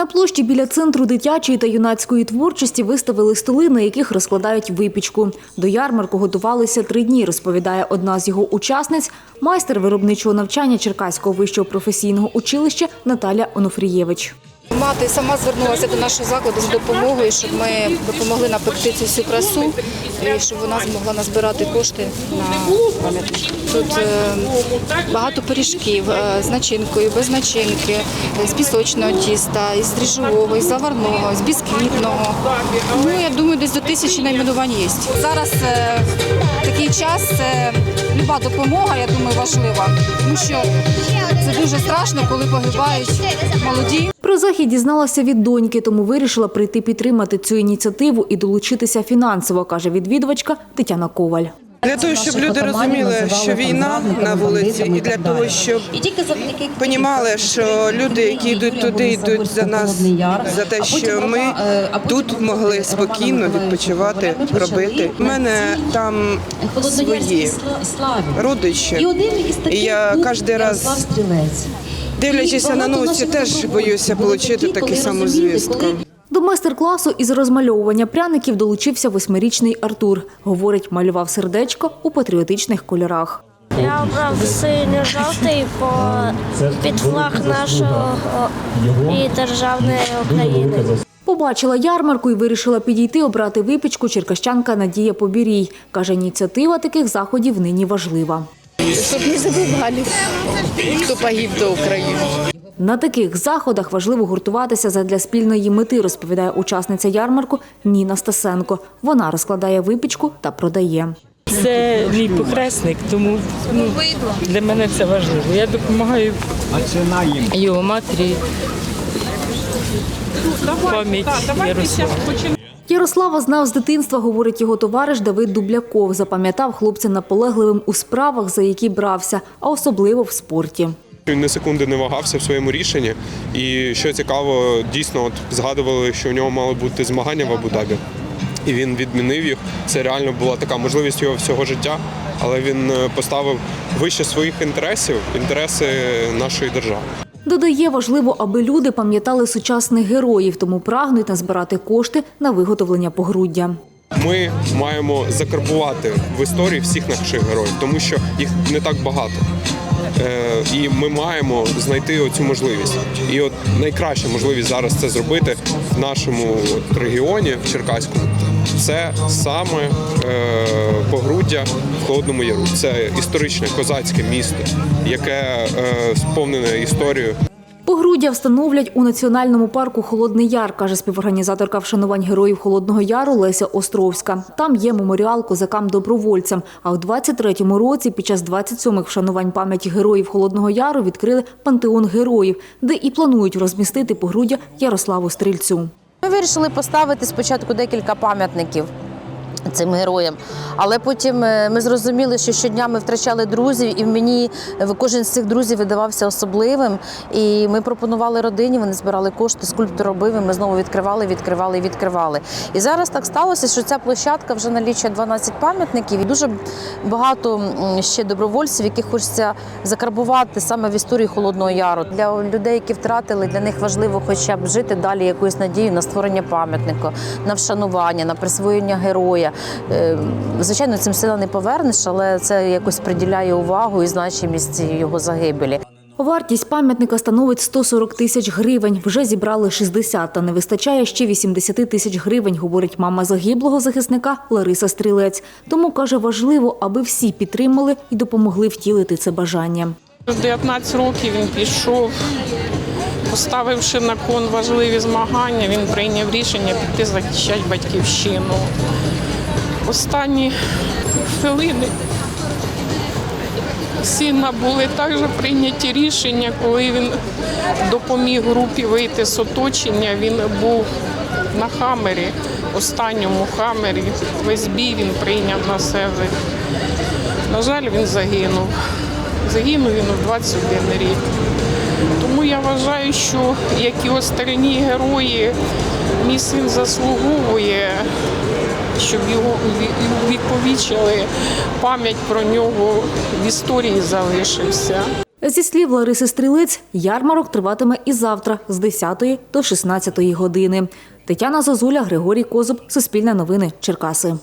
На площі біля центру дитячої та юнацької творчості виставили столи, на яких розкладають випічку. До ярмарку готувалися три дні, розповідає одна з його учасниць, майстер виробничого навчання Черкаського вищого професійного училища Наталя Онофрієвич. Мати сама звернулася до нашого закладу з допомогою, щоб ми допомогли напекти цю всю красу і щоб вона змогла назбирати кошти на пам'ятник. Тут е, багато пиріжків е, з начинкою, без начинки, з пісочного тіста, із дріжджового, із заварного, з бісквітного. Ну, я думаю, десь до тисячі найменувань є. Зараз е, такий час, це допомога, я думаю, важлива, тому що це дуже страшно, коли погибають молоді. Про захід дізналася від доньки, тому вирішила прийти підтримати цю ініціативу і долучитися фінансово, каже відвідувачка Тетяна Коваль. Для того, щоб люди розуміли, що війна на вулиці, і для того, щоб понімали, що люди, які йдуть туди, йдуть за нас, за те, що ми тут могли спокійно відпочивати, робити. У мене там свої родичі, і я кожен раз, дивлячись на новості, теж боюся отримати таку саму звістку. До майстер-класу із розмальовування пряників долучився восьмирічний Артур. Говорить, малював сердечко у патріотичних кольорах. Я обрав синьо-жовтий по під флаг нашого і державної України. Побачила ярмарку і вирішила підійти обрати випічку черкащанка Надія Побірій. Каже, ініціатива таких заходів нині важлива. Щоб не забували, хто погиб до України. На таких заходах важливо гуртуватися задля спільної мети, розповідає учасниця ярмарку Ніна Стасенко. Вона розкладає випічку та продає. Це мій похресник, тому ну, для мене це важливо. Я допомагаю його матері. Пам'ять Ярослава. Ярослава знав з дитинства, говорить його товариш Давид Дубляков. Запам'ятав хлопця наполегливим у справах, за які брався, а особливо в спорті. Він не секунди не вагався в своєму рішенні. І що цікаво, дійсно от згадували, що у нього мали бути змагання в Абу-Дабі. І він відмінив їх. Це реально була така можливість його всього життя, але він е, поставив вище своїх інтересів інтереси нашої держави. Додає, важливо, аби люди пам'ятали сучасних героїв, тому прагнуть назбирати кошти на виготовлення погруддя. Ми маємо закарбувати в історії всіх наших героїв, тому що їх не так багато. Е, і ми маємо знайти оцю можливість. І от найкраща можливість зараз це зробити в нашому регіоні, в Черкаському. Це саме е, погруддя в Холодному Яру. Це історичне козацьке місто, яке е, сповнене історією. Погруддя встановлять у національному парку Холодний Яр, каже співорганізаторка вшанувань героїв Холодного Яру Леся Островська. Там є меморіал козакам-добровольцям. А у 23-му році, під час 27-х вшанувань пам'яті героїв Холодного Яру, відкрили пантеон героїв, де і планують розмістити погруддя Ярославу Стрільцю. Ми вирішили поставити спочатку декілька пам'ятників. Цим героям, але потім е, ми зрозуміли, що щодня ми втрачали друзів, і мені е, кожен з цих друзів видавався особливим. І ми пропонували родині, вони збирали кошти, скульптор робив, і ми знову відкривали, відкривали і відкривали. І зараз так сталося, що ця площадка вже налічує 12 пам'ятників, і дуже багато ще добровольців, яких хочеться закарбувати саме в історії Холодного Яру. Для людей, які втратили, для них важливо хоча б жити далі якоюсь надією на створення пам'ятника, на вшанування, на присвоєння героя. Е, Звичайно, цим сила не повернеш, але це якось приділяє увагу і значимість його загибелі. Вартість пам'ятника становить 140 тисяч гривень. Вже зібрали 60, та не вистачає ще 80 тисяч гривень, говорить мама загиблого захисника Лариса Стрілець. Тому каже, важливо, аби всі підтримали і допомогли втілити це бажання. В 19 років він пішов, поставивши на кон важливі змагання, він прийняв рішення піти захищати батьківщину. Останні хвилини сина були також прийняті рішення, коли він допоміг групі вийти з оточення. Він був на хамері, останньому хамері. Весь бій він прийняв на себе. На жаль, він загинув. Загинув він у 21 рік. Тому я вважаю, що як і остальні герої, мій син заслуговує, щоб його уві- увіковічили, пам'ять про нього в історії залишився. Зі слів Лариси Стрілець, ярмарок триватиме і завтра з 10 до 16 години. Тетяна Зозуля, Григорій Козуб, Суспільне новини, Черкаси.